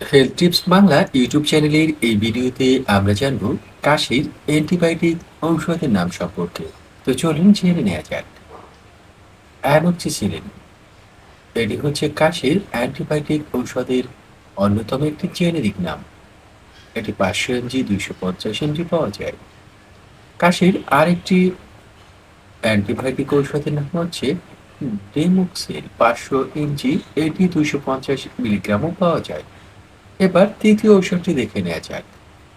Health tips Bangla YouTube চ্যানেলের এই ভিডিওতে আমরা জানব কাশির অ্যান্টিবায়োটিক ঔষধের নাম সম্পর্কে। তো চলুন জেনে নেওয়া যাক। অ্যামোক্সিসিলিন এটি হচ্ছে কাশির অ্যান্টিবায়োটিক ঔষধের অন্যতম একটি জেনেরিক নাম। এটি পাঁচশো এমজি, দুইশো পঞ্চাশ এমজি পাওয়া যায়। কাশির আরেকটি অ্যান্টিবায়োটিক ঔষধের নাম হচ্ছে ডেমোক্সিল। পাঁচশো এমজি, এটি দুইশো পঞ্চাশ মিলিগ্রামও পাওয়া যায়। এবার তৃতীয় ঔষধটি দেখে নেওয়া যাক।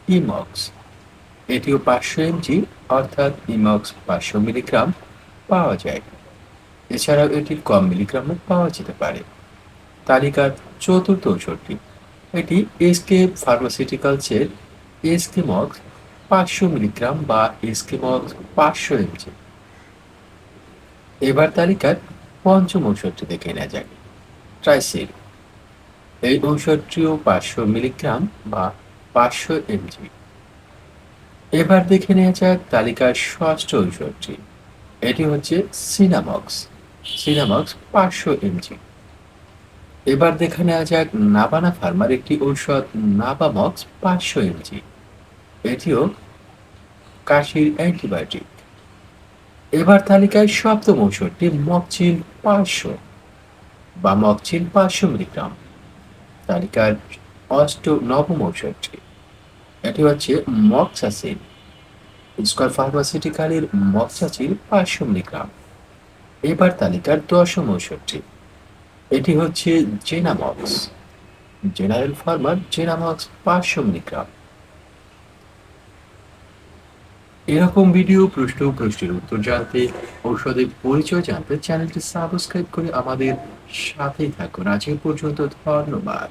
ইমক্স এটিও পাঁচশো এমজি অর্থাৎ ইমক্স পাঁচশো মিলিগ্রাম পাওয়া যায়। এছাড়াও এটির কম মিলিগ্রামও পাওয়া যেতে পারে। তালিকার চতুর্থ ঔষধটি, এটি এসকে ফার্মাসিউটিক্যালসের এসকেমক্স পাঁচশো মিলিগ্রাম বা এসকেমক্স পাঁচশো এমজি এবার তালিকার পঞ্চম ঔষধটি দেখে নেওয়া যাক। ট্রাইসিল এই ঔষধটিও পাঁচশো মিলিগ্রাম বা পাঁচশো এমজি। এবার দেখে নেওয়া যাক তালিকার ষষ্ঠ ঔষধটি। এটি হচ্ছে সিনামক্স। সিনামক্স পাঁচশো এমজি। এবার দেখে নেওয়া যাক নাবানা ফার্মার একটি ঔষধ, নাবামক্স পাঁচশো এমজি। এটিও কাশির অ্যান্টিবায়োটিক। এবার তালিকায় সপ্তম ঔষধটি মকচিল পাঁচশো বা মকচিল পাঁচশো মিলিগ্রাম। তালিকার অষ্ট নবম ঔষধটি এটি হচ্ছে মক্সাসিন স্কয়ার ফার্মাসিউটিক্যালের মক্সাসিন পাঁচশো মিলিগ্রাম এবার তালিকার দশম ঔষধটি এটি হচ্ছে জেনামক্স জেনারেল ফার্মার জেনামক্স পাঁচশো মিলিগ্রাম এরকম ভিডিও, প্রশ্ন, প্রশ্নের উত্তর জানতে, ঔষধের পরিচয় জানতে চ্যানেলটি সাবস্ক্রাইব করে আমাদের সাথেই থাকুন। আজ পর্যন্ত ধন্যবাদ।